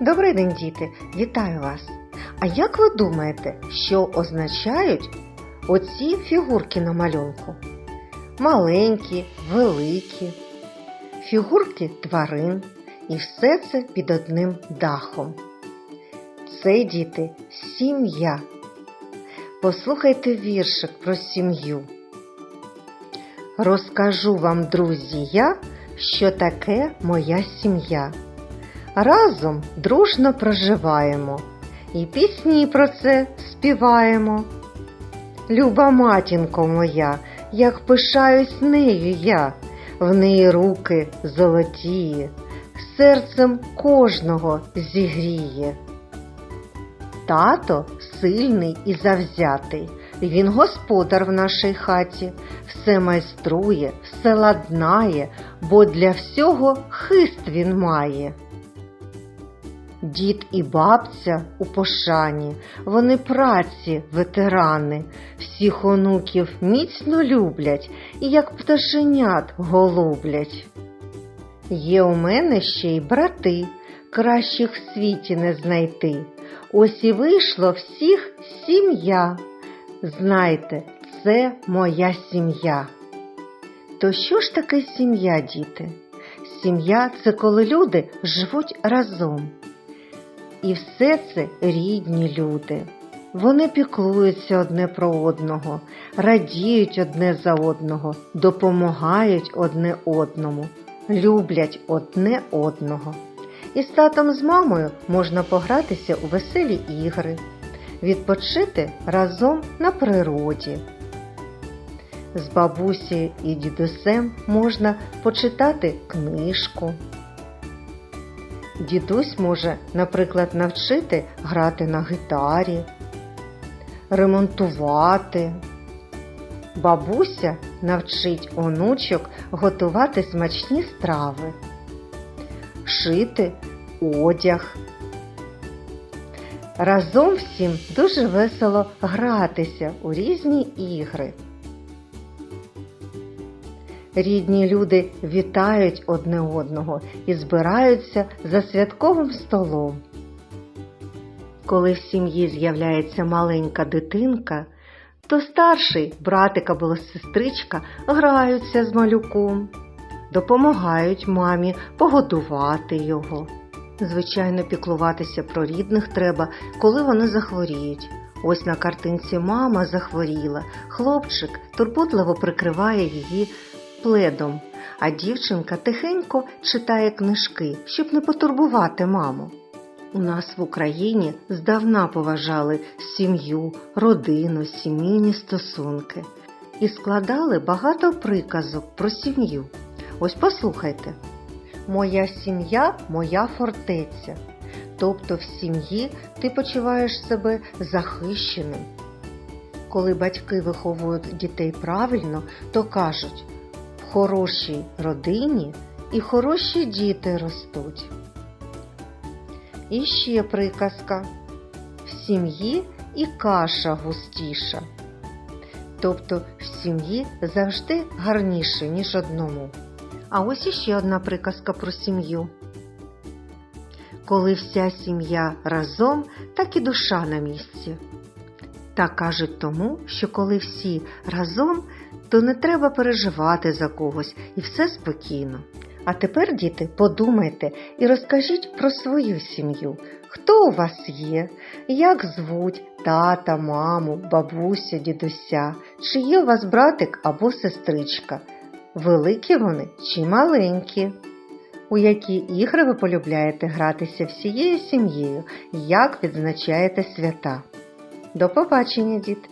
Добрий день, діти! Вітаю вас! А як ви думаєте, що означають оці фігурки на малюнку? Маленькі, великі, фігурки тварин і все це під одним дахом. Це діти сім'я. Послухайте віршик про сім'ю. Розкажу вам, друзі, я, що таке моя сім'я. Разом дружно проживаємо і пісні про це співаємо. Люба матінко моя, як пишаюсь нею я, в неї руки золотіє, серцем кожного зігріє. Тато сильний і завзятий, він господар в нашій хаті, все майструє, все ладнає, бо для всього хист він має. Дід і бабця у пошані, вони праці, ветерани, всіх онуків міцно люблять і як пташенят голублять. Є у мене ще й брати, кращих в світі не знайти. Ось і вийшло всіх сім'я. Знайте, це моя сім'я. То що ж таке сім'я, діти? Сім'я це коли люди живуть разом. І все це рідні люди. Вони піклуються одне про одного, радіють одне за одного, допомагають одне одному, люблять одне одного. І з татом з мамою можна погратися у веселі ігри, відпочити разом на природі. З бабусею і дідусем можна почитати книжку. Дідусь може, наприклад, навчити грати на гітарі, ремонтувати. Бабуся навчить онучок готувати смачні страви, шити одяг. Разом всім дуже весело гратися у різні ігри. Рідні люди вітають одне одного і збираються за святковим столом. Коли в сім'ї з'являється маленька дитинка, то старший братик або сестричка граються з малюком, допомагають мамі погодувати його. Звичайно, піклуватися про рідних треба, коли вони захворіють. Ось на картинці мама захворіла, хлопчик турботливо прикриває її пледом, а дівчинка тихенько читає книжки, щоб не потурбувати маму. У нас в Україні здавна поважали сім'ю, родину, сімейні стосунки і складали багато приказок про сім'ю. Ось послухайте. Моя сім'я моя фортеця. Тобто в сім'ї ти почуваєш себе захищеним. Коли батьки виховують дітей правильно, то кажуть, хорошій родині і хороші діти ростуть. І ще приказка. В сім'ї і каша густіша. Тобто в сім'ї завжди гарніше, ніж одному. А ось іще одна приказка про сім'ю. Коли вся сім'я разом, так і душа на місці. Так кажуть тому, що коли всі разом, то не треба переживати за когось і все спокійно. А тепер, діти, подумайте і розкажіть про свою сім'ю. Хто у вас є, як звуть тата, маму, бабуся, дідуся, чи є у вас братик або сестричка? Великі вони чи маленькі? У які ігри ви полюбляєте гратися всією сім'єю? Як відзначаєте свята? До побачення, діти!